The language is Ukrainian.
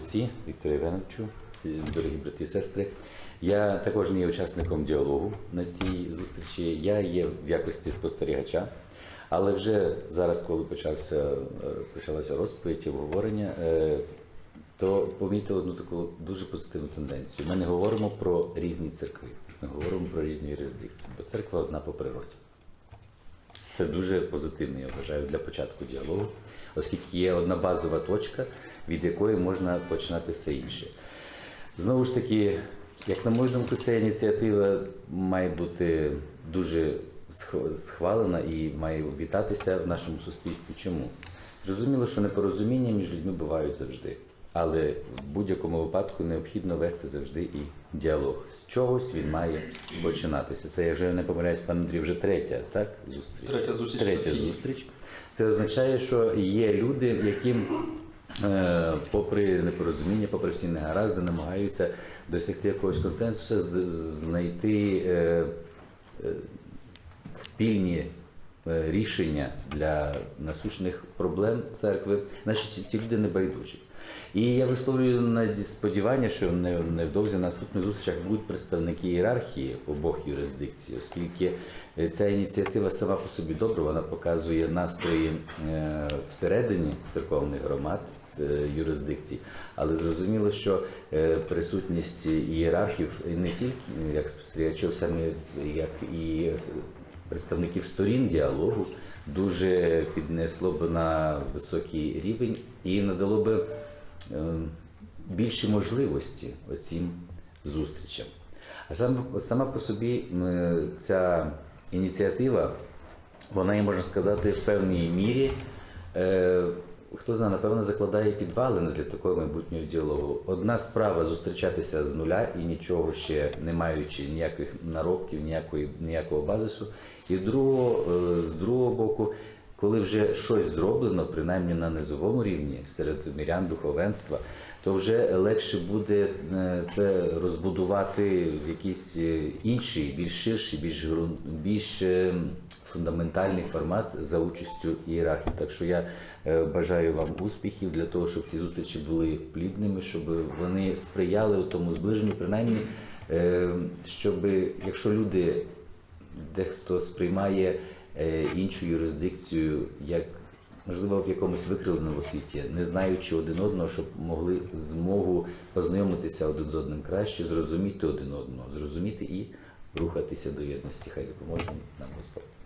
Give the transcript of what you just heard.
отці, Віктору Євгеновичу, всі дорогі брати і сестри. Я також не є учасником діалогу на цій зустрічі. Я є в якості спостерігача. Але вже зараз, коли почався, е, почалася розповідь і обговорення, е, то помітив одну таку дуже позитивну тенденцію. Ми не говоримо про різні церкви, ми говоримо про різні юрисдикції, бо церква одна по природі. Це дуже позитивно, я вважаю, для початку діалогу, оскільки є одна базова точка, від якої можна починати все інше. Знову ж таки, як на мою думку, ця ініціатива має бути дуже схвалена і має вітатися в нашому суспільстві. Чому? Зрозуміло, що непорозуміння між людьми бувають завжди. Але в будь-якому випадку необхідно вести завжди і діалог. З чогось він має починатися. Це, якщо я не помиляюсь, пан Андрій, вже третя, так? Зустріч. Третя зустріч Третя зустріч. Це означає, що є люди, яким, е, попри непорозуміння, попри всі негаразди, намагаються досягти якогось консенсусу, з- знайти е, е, спільні рішення для насущних проблем церкви. Значить, ці люди не байдужі. І я висловлюю наді- сподівання, що невдовзі на наступних зустрічах будуть представники ієрархії обох юрисдикцій, оскільки е, ця ініціатива сама по собі добра, вона показує настрої е, всередині церковних громад це юрисдикцій, але зрозуміло, що е, присутність ієрархів не тільки е, як спостерігачів, саме як і представників сторін діалогу дуже піднесло б на високий рівень і надало би е, більші можливості оцім зустрічам. А сам, сама по собі е, ця ініціатива, вона, і, можна сказати, в певній мірі, е, хто знає, напевно, закладає підвалини для такого майбутнього діалогу. Одна справа зустрічатися з нуля і нічого ще не маючи ніяких наробків, ніякої, ніякого базису. І другого, е, з другого боку, коли вже щось зроблено, принаймні на низовому рівні серед мірян духовенства, то вже легше буде е, це розбудувати в якийсь е, інший, більш ширший, більш ґрун- більш е, фундаментальний формат за участю ієрархів. Так що я бажаю вам успіхів для того, щоб ці зустрічі були плідними, щоб вони сприяли у тому зближенню, принаймні, щоб якщо люди дехто сприймає іншу юрисдикцію як можливо в якомусь викривленому світі, не знаючи один одного, щоб могли змогу познайомитися один з одним краще, зрозуміти один одного, зрозуміти і рухатися до єдності. Хай допоможе нам Господь.